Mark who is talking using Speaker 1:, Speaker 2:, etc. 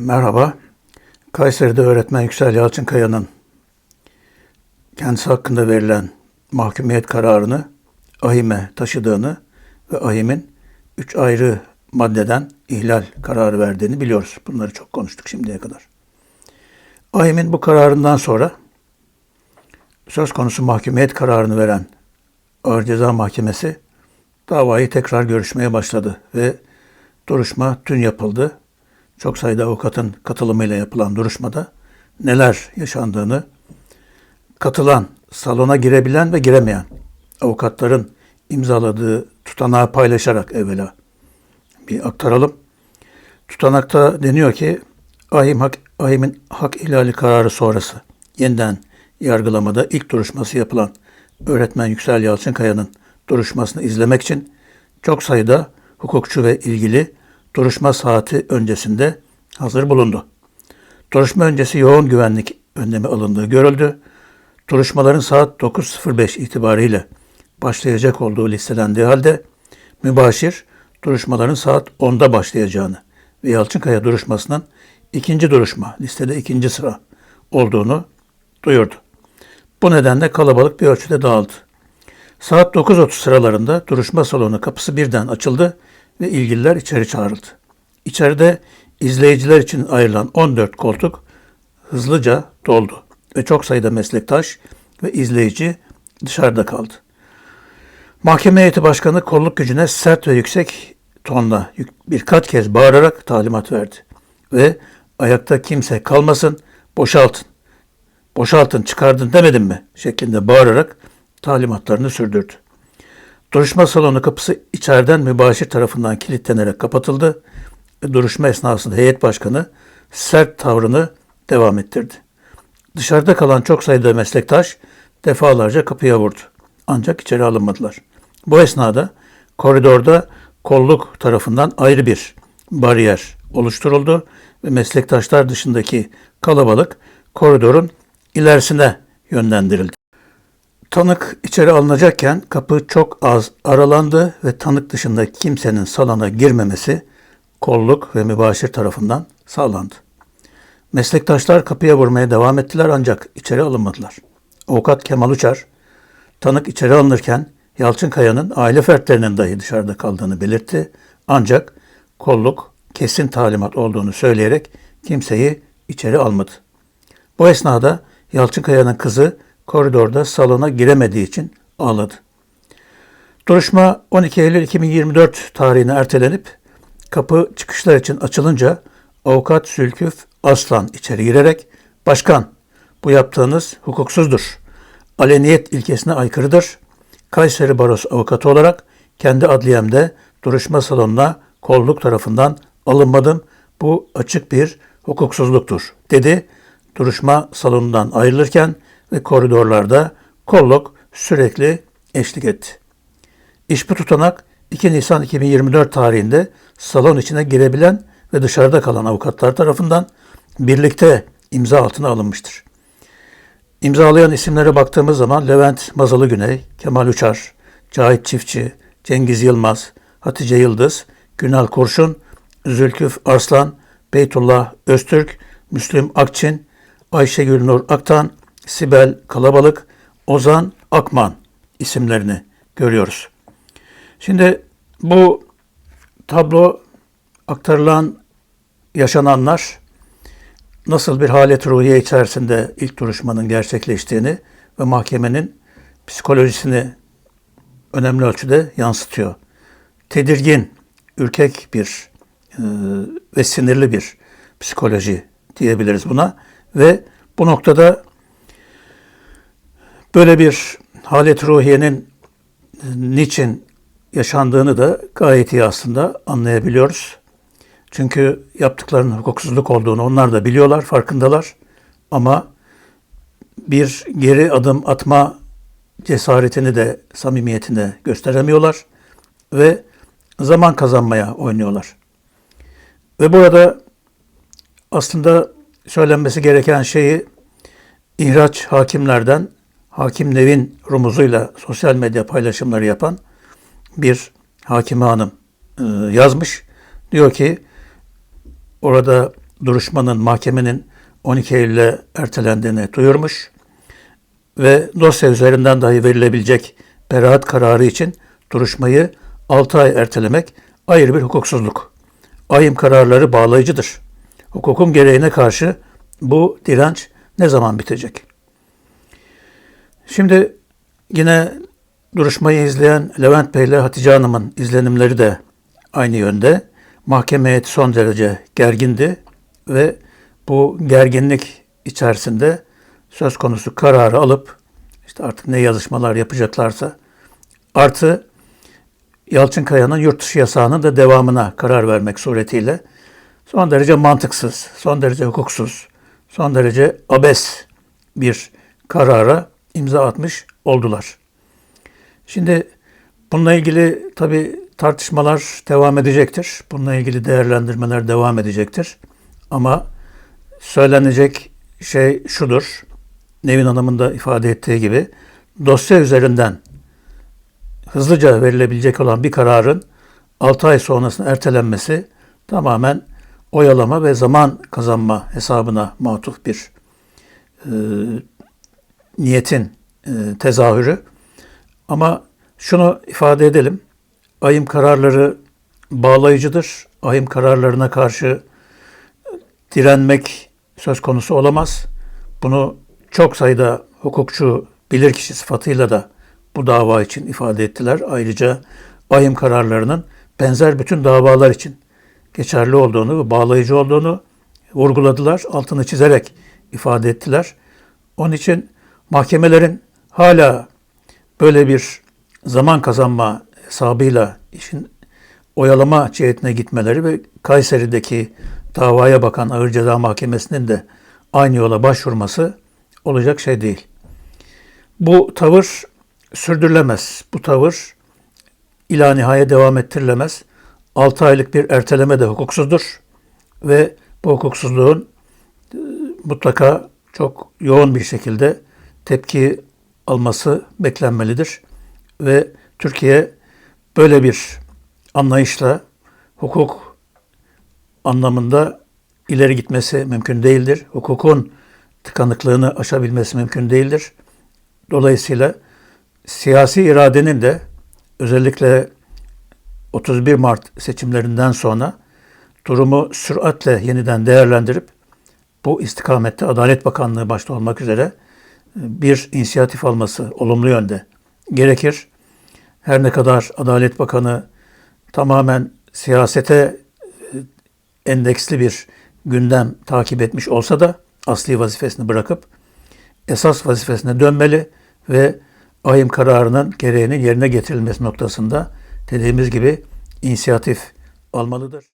Speaker 1: Merhaba. Kayseri'de öğretmen Yüksel Yalçınkaya'nın kendisi hakkında verilen mahkumiyet kararını AİHM'e taşıdığını ve AİHM'in üç ayrı maddeden ihlal kararı verdiğini biliyoruz. Bunları çok konuştuk şimdiye kadar. AİHM'in bu kararından sonra söz konusu mahkumiyet kararını veren Ağır Ceza Mahkemesi davayı tekrar görüşmeye başladı ve duruşma dün yapıldı çok sayıda avukatın katılımıyla yapılan duruşmada neler yaşandığını katılan, salona girebilen ve giremeyen avukatların imzaladığı tutanağı paylaşarak evvela bir aktaralım. Tutanakta deniyor ki ahim hak, ahimin hak ihlali kararı sonrası yeniden yargılamada ilk duruşması yapılan öğretmen Yüksel Yalçınkaya'nın duruşmasını izlemek için çok sayıda hukukçu ve ilgili duruşma saati öncesinde hazır bulundu. Duruşma öncesi yoğun güvenlik önlemi alındığı görüldü. Duruşmaların saat 9.05 itibariyle başlayacak olduğu listelendiği halde mübaşir duruşmaların saat 10'da başlayacağını ve Yalçınkaya duruşmasının ikinci duruşma, listede ikinci sıra olduğunu duyurdu. Bu nedenle kalabalık bir ölçüde dağıldı. Saat 9.30 sıralarında duruşma salonu kapısı birden açıldı ve ilgililer içeri çağrıldı. İçeride izleyiciler için ayrılan 14 koltuk hızlıca doldu ve çok sayıda meslektaş ve izleyici dışarıda kaldı. Mahkeme heyeti başkanı kolluk gücüne sert ve yüksek tonla birkaç kez bağırarak talimat verdi. Ve ayakta kimse kalmasın, boşaltın. Boşaltın, çıkardın demedim mi? şeklinde bağırarak talimatlarını sürdürdü. Duruşma salonu kapısı içeriden mübaşir tarafından kilitlenerek kapatıldı ve duruşma esnasında heyet başkanı sert tavrını devam ettirdi. Dışarıda kalan çok sayıda meslektaş defalarca kapıya vurdu. Ancak içeri alınmadılar. Bu esnada koridorda kolluk tarafından ayrı bir bariyer oluşturuldu ve meslektaşlar dışındaki kalabalık koridorun ilerisine yönlendirildi. Tanık içeri alınacakken kapı çok az aralandı ve tanık dışında kimsenin salona girmemesi kolluk ve mübaşir tarafından sağlandı. Meslektaşlar kapıya vurmaya devam ettiler ancak içeri alınmadılar. Avukat Kemal Uçar, tanık içeri alınırken Yalçınkaya'nın aile fertlerinin dahi dışarıda kaldığını belirtti. Ancak kolluk kesin talimat olduğunu söyleyerek kimseyi içeri almadı. Bu esnada Yalçınkaya'nın kızı koridorda salona giremediği için ağladı. Duruşma 12 Eylül 2024 tarihine ertelenip kapı çıkışlar için açılınca avukat Zülküf Aslan içeri girerek "Başkan, bu yaptığınız hukuksuzdur. Aleniyet ilkesine aykırıdır. Kayseri Barosu avukatı olarak kendi adliyemde duruşma salonuna kolluk tarafından alınmadım. Bu açık bir hukuksuzluktur." dedi. Duruşma salonundan ayrılırken ve koridorlarda kolluk sürekli eşlik etti. İş bu tutanak 2 Nisan 2024 tarihinde salon içine girebilen ve dışarıda kalan avukatlar tarafından birlikte imza altına alınmıştır. İmzalayan isimlere baktığımız zaman Levent Mazalı Güney, Kemal Uçar, Cahit Çiftçi, Cengiz Yılmaz, Hatice Yıldız, Günal Kurşun, Zülküf Arslan, Beytullah Öztürk, Müslüm Akçin, Ayşegül Nur Aktan, Sibel Kalabalık, Ozan Akman isimlerini görüyoruz. Şimdi bu tablo aktarılan yaşananlar nasıl bir halet ruhiye içerisinde ilk duruşmanın gerçekleştiğini ve mahkemenin psikolojisini önemli ölçüde yansıtıyor. Tedirgin, ürkek bir e, ve sinirli bir psikoloji diyebiliriz buna ve bu noktada Böyle bir halet ruhiyenin niçin yaşandığını da gayet iyi aslında anlayabiliyoruz. Çünkü yaptıklarının hukuksuzluk olduğunu onlar da biliyorlar, farkındalar. Ama bir geri adım atma cesaretini de samimiyetini gösteremiyorlar ve zaman kazanmaya oynuyorlar. Ve burada aslında söylenmesi gereken şeyi ihraç hakimlerden Hakim Nevin rumuzuyla sosyal medya paylaşımları yapan bir hakime hanım e, yazmış. Diyor ki orada duruşmanın, mahkemenin 12 Eylül'e ertelendiğini duyurmuş ve dosya üzerinden dahi verilebilecek beraat kararı için duruşmayı 6 ay ertelemek ayrı bir hukuksuzluk. Ayım kararları bağlayıcıdır. Hukukun gereğine karşı bu direnç ne zaman bitecek? Şimdi yine duruşmayı izleyen Levent Bey ile Hatice Hanım'ın izlenimleri de aynı yönde. Mahkeme heyeti son derece gergindi ve bu gerginlik içerisinde söz konusu kararı alıp işte artık ne yazışmalar yapacaklarsa artı Yalçın Kaya'nın yurt dışı yasağının da devamına karar vermek suretiyle son derece mantıksız, son derece hukuksuz, son derece abes bir karara imza atmış oldular. Şimdi bununla ilgili tabi tartışmalar devam edecektir. Bununla ilgili değerlendirmeler devam edecektir. Ama söylenecek şey şudur. Nevin Hanım'ın da ifade ettiği gibi dosya üzerinden hızlıca verilebilecek olan bir kararın 6 ay sonrasına ertelenmesi tamamen oyalama ve zaman kazanma hesabına matuf bir e, niyetin e, tezahürü. Ama şunu ifade edelim. Ayım kararları bağlayıcıdır. Ayım kararlarına karşı direnmek söz konusu olamaz. Bunu çok sayıda hukukçu bilirkişi sıfatıyla da bu dava için ifade ettiler. Ayrıca ayım kararlarının benzer bütün davalar için geçerli olduğunu ve bağlayıcı olduğunu vurguladılar. Altını çizerek ifade ettiler. Onun için mahkemelerin hala böyle bir zaman kazanma hesabıyla işin oyalama cihetine gitmeleri ve Kayseri'deki davaya bakan Ağır Ceza Mahkemesi'nin de aynı yola başvurması olacak şey değil. Bu tavır sürdürülemez. Bu tavır ila nihaya devam ettirilemez. 6 aylık bir erteleme de hukuksuzdur ve bu hukuksuzluğun e, mutlaka çok yoğun bir şekilde tepki alması beklenmelidir. Ve Türkiye böyle bir anlayışla hukuk anlamında ileri gitmesi mümkün değildir. Hukukun tıkanıklığını aşabilmesi mümkün değildir. Dolayısıyla siyasi iradenin de özellikle 31 Mart seçimlerinden sonra durumu süratle yeniden değerlendirip bu istikamette Adalet Bakanlığı başta olmak üzere bir inisiyatif alması olumlu yönde gerekir. Her ne kadar Adalet Bakanı tamamen siyasete e, endeksli bir gündem takip etmiş olsa da asli vazifesini bırakıp esas vazifesine dönmeli ve ahim kararının gereğinin yerine getirilmesi noktasında dediğimiz gibi inisiyatif almalıdır.